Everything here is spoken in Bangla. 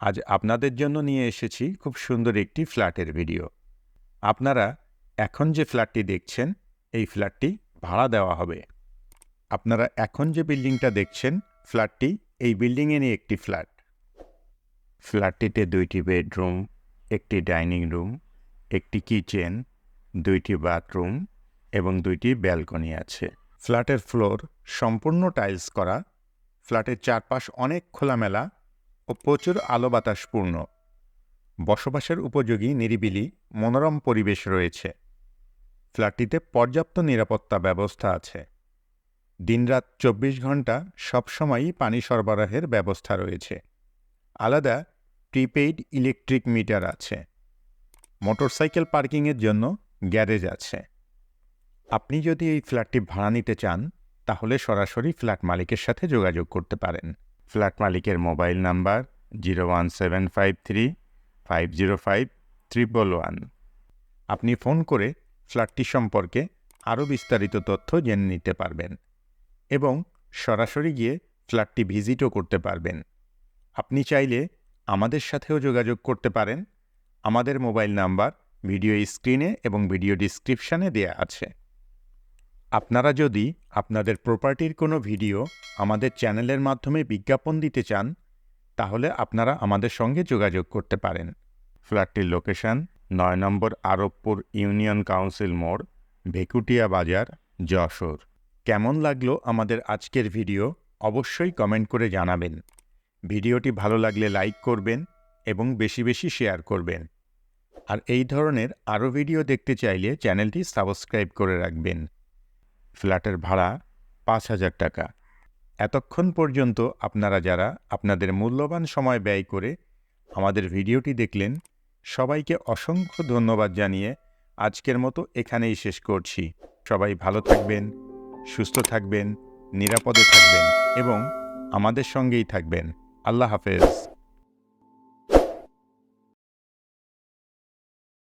আজ আপনাদের জন্য নিয়ে এসেছি খুব সুন্দর একটি ফ্ল্যাটের ভিডিও। আপনারা এখন যে ফ্ল্যাটটি দেখছেন, এই ফ্ল্যাটটি ভাড়া দেওয়া হবে। আপনারা এখন যে বিল্ডিংটা দেখছেন, ফ্ল্যাটটি এই বিল্ডিংয়েরই একটি ফ্ল্যাট। ফ্ল্যাটটিতে দুইটি বেডরুম, একটি ডাইনিং রুম, একটি কিচেন, দুইটি বাথরুম এবং দুইটি ব্যালকনি আছে। ফ্ল্যাটের ফ্লোর সম্পূর্ণ টাইলস করা। ফ্ল্যাটের চারপাশ অনেক খোলামেলা। ও প্রচুর আলো বাতাসপূর্ণ বসবাসের উপযোগী নিরিবিলি, মনোরম পরিবেশ রয়েছে। ফ্ল্যাটটিতে পর্যাপ্ত নিরাপত্তা ব্যবস্থা আছে। দিনরাত চব্বিশ ঘণ্টা সবসময়ই পানি সরবরাহের ব্যবস্থা রয়েছে। আলাদা প্রিপেইড ইলেকট্রিক মিটার আছে। মোটরসাইকেল পার্কিংয়ের জন্য গ্যারেজ আছে। আপনি যদি এই ফ্ল্যাটটি ভাড়া নিতে চান, তাহলে সরাসরি ফ্ল্যাট মালিকের সাথে যোগাযোগ করতে পারেন। ফ্ল্যাট মালিকের mobile number zero one seven five three five zero five triple one. আপনি ফোন করে ফ্ল্যাটটি সম্পর্কে আরও বিস্তারিত তথ্য জেনে নিতে পারবেন এবং সরাসরি গিয়ে ফ্ল্যাটটি ভিজিটও করতে পারবেন। আপনি চাইলে আমাদের সাথেও যোগাযোগ করতে পারেন। আমাদের মোবাইল নাম্বার ভিডিও স্ক্রিনে এবং ভিডিও ডিসক্রিপশানে দেয়া আছে। আপনারা যদি আপনাদের প্রপার্টির কোনো ভিডিও আমাদের চ্যানেলের মাধ্যমে বিজ্ঞাপন দিতে চান, তাহলে আপনারা আমাদের সঙ্গে যোগাযোগ করতে পারেন। ফ্ল্যাটটির লোকেশন নয় নম্বর আরবপুর ইউনিয়ন কাউন্সিল মোড়, ভেকুটিয়া বাজার, যশোর। কেমন লাগল আমাদের আজকের ভিডিও অবশ্যই কমেন্ট করে জানাবেন। ভিডিওটি ভালো লাগলে লাইক করবেন এবং বেশি বেশি শেয়ার করবেন। আর এই ধরনের আরও ভিডিও দেখতে চাইলে চ্যানেলটি সাবস্ক্রাইব করে রাখবেন। ফ্ল্যাটের ভাড়া পাঁচ হাজার টাকা। এতক্ষণ পর্যন্ত আপনারা যারা আপনাদের মূল্যবান সময় ব্যয় করে আমাদের ভিডিওটি দেখলেন, সবাইকে অসংখ্য ধন্যবাদ জানিয়ে আজকের মতো এখানেই শেষ করছি। সবাই ভালো থাকবেন, সুস্থ থাকবেন, নিরাপদে থাকবেন এবং আমাদের সঙ্গেই থাকবেন। আল্লাহ হাফেজ।